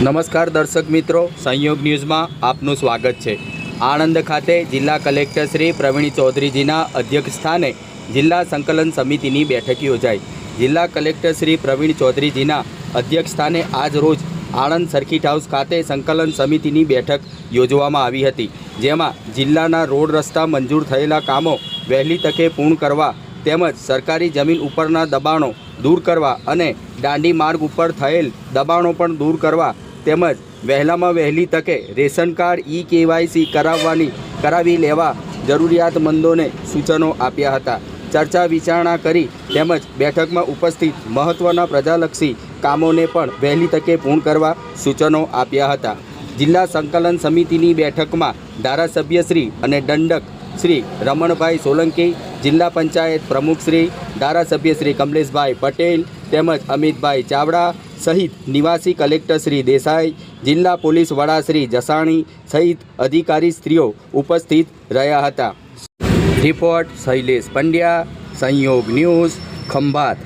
નમસ્કાર દર્શક મિત્રો, સંયોગ ન્યૂઝમાં આપનું સ્વાગત છે. આણંદ ખાતે જિલ્લા કલેક્ટર શ્રી પ્રવીણ ચૌધરીજીના અધ્યક્ષ સ્થાને જિલ્લા સંકલન સમિતિની બેઠક યોજાઈ. જિલ્લા કલેક્ટર શ્રી પ્રવીણ ચૌધરીજીના અધ્યક્ષ સ્થાને આજ રોજ આણંદ સર્કિટ હાઉસ ખાતે સંકલન સમિતિની બેઠક યોજવામાં આવી હતી, જેમાં જિલ્લાના રોડ રસ્તા મંજૂર થયેલા કામો વહેલી તકે પૂર્ણ કરવા તેમજ સરકારી જમીન ઉપરના દબાણો દૂર કરવા અને દાંડી માર્ગ ઉપર થયેલ દબાણો પણ દૂર કરવા તેમજ વહેલામાં વહેલી તકે રેશન કાર્ડ ઈ કેવાયસી કરાવવાની, કરાવી લેવા જરૂરિયાતમંદોને સૂચનો આપ્યા હતા. ચર્ચા વિચારણા કરી તેમજ બેઠકમાં ઉપસ્થિત મહત્ત્વના પ્રજાલક્ષી કામોને પણ વહેલી તકે પૂર્ણ કરવા સૂચનો આપ્યા હતા. જિલ્લા સંકલન સમિતિની બેઠકમાં ધારાસભ્યશ્રી અને દંડક શ્રી રમણભાઈ સોલંકી જિલ્લા પંચાયત પ્રમુખશ્રી ધારાસભ્યશ્રી ધારાસભ્ય શ્રી કમલેશભાઈ પટેલ તેમજ અમિતભાઈ ચાવડા સહિત નિવાસી કલેક્ટર શ્રી દેસાઈ, જિલ્લા પોલીસ વડા શ્રી જસાણી સહિત અધિકારી સ્ત્રીઓ ઉપસ્થિત રહ્યા હતા. રિપોર્ટ શૈલેષ પંડ્યા, સંયોગ ન્યૂઝ ખંભાત.